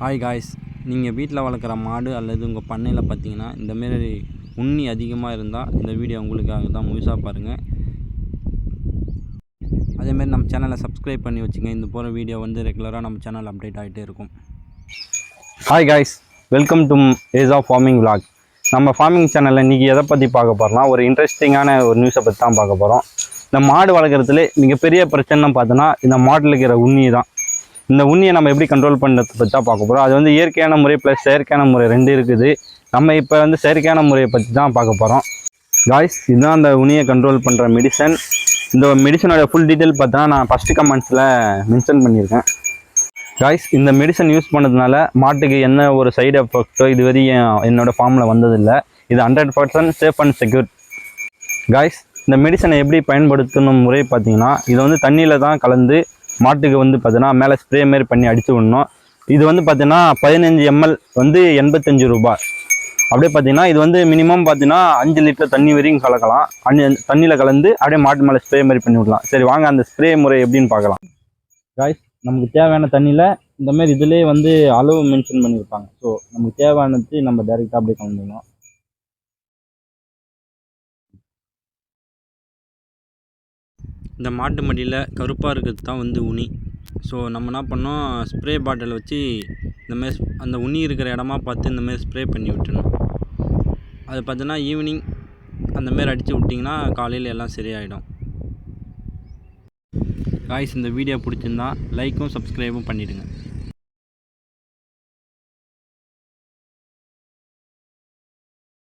Hi guys நீங்கள் வீட்டில் வளர்க்குற மாடு அல்லது உங்கள் பண்ணையில் பார்த்தீங்கன்னா இந்தமாரி உண்ணி அதிகமாக இருந்தால் இந்த வீடியோ உங்களுக்காக தான் முழுசாக பாருங்கள் அதேமாரி நம்ம சேனலை சப்ஸ்கிரைப் பண்ணி வச்சுங்க. இந்த போகிற வீடியோ வந்து ரெகுலராக நம்ம சேனல் அப்டேட் ஆகிட்டே இருக்கும். Hi guys welcome to ace of farming vlog நம்ம ஃபார்மிங் சேனலில் இன்றைக்கி எதை பற்றி பார்க்க போகிறோம்னா ஒரு இன்ட்ரெஸ்டிங்கான ஒரு நியூஸை பற்றி தான் பார்க்க போகிறோம் இந்த மாடு வளர்க்குறதுல மிகப்பெரிய பிரச்சனைன்னு பார்த்தோன்னா இந்த மாட்டில் இருக்கிற உண்ணி தான் இந்த உண்ணியை நம்ம எப்படி கண்ட்ரோல் பண்ணுறது பற்றி தான் பார்க்க போகிறோம் அது வந்து இயற்கையான முறை ப்ளஸ் செயற்கையான முறை ரெண்டு இருக்குது. நம்ம இப்போ வந்து செயற்கையான முறையை பற்றி தான் பார்க்க போகிறோம் காய்ஸ் இதுதான் அந்த உண்ணியை கண்ட்ரோல் பண்ணுற மெடிசன் இந்த மெடிசனோட ஃபுல் டீட்டெயில் பார்த்தா நான் ஃபஸ்ட்டு கமெண்ட்ஸில் மென்ஷன் பண்ணியிருக்கேன். காய்ஸ் இந்த மெடிசன் யூஸ் பண்ணதுனால மாட்டுக்கு என்ன ஒரு சைடு எஃபெக்ட்டோ இது வரையும் என்னோடய ஃபார்மில் வந்ததில்லை. இது hundred percent safe and secure guys இந்த மெடிசனை எப்படி பயன்படுத்தணும் முறை பார்த்தீங்கன்னா இதை வந்து தண்ணியில் தான் கலந்து மாட்டுக்கு வந்து பார்த்தீங்கன்னா மேலே ஸ்ப்ரே மாரி பண்ணி அடித்து விடணும். இது வந்து பார்த்தீங்கன்னா பதினஞ்சு எம்எல் வந்து எண்பத்தஞ்சு ரூபாய். அப்படியே பார்த்தீங்கன்னா இது வந்து மினிமம் பார்த்தீங்கன்னா அஞ்சு லிட்டர் தண்ணி வரைக்கும் கலக்கலாம். அஞ்சு தண்ணியில் கலந்து அப்படியே மாட்டு மேலே ஸ்ப்ரே மாதிரி பண்ணி விடலாம். சரி வாங்க அந்த ஸ்ப்ரே முறை எப்படின்னு பார்க்கலாம். காய்ஸ் நமக்கு தேவையான தண்ணியில் இந்தமாரி இதுலேயே வந்து அளவு மென்ஷன் பண்ணியிருப்பாங்க. ஸோ நமக்கு தேவையானது நம்ம டைரெக்டாக அப்படியே கலந்துக்கலாம். இந்த மாட்டு மடியில் கருப்பாக இருக்கிறது தான் வந்து உனி. ஸோ நம்ம என்ன பண்ணோம்? ஸ்ப்ரே பாட்டில் வச்சு இந்தமாரி அந்த உனி இருக்கிற இடமா பார்த்து இந்தமாரி ஸ்ப்ரே பண்ணி விட்டுணும் அது பார்த்தீங்கன்னா ஈவினிங் அந்தமாரி அடித்து விட்டிங்கன்னா காலையில் எல்லாம் சரியாயிடும். காய்ஸ் இந்த வீடியோ பிடிச்சிருந்தா லைக்கும் சப்ஸ்கிரைபும் பண்ணிவிடுங்க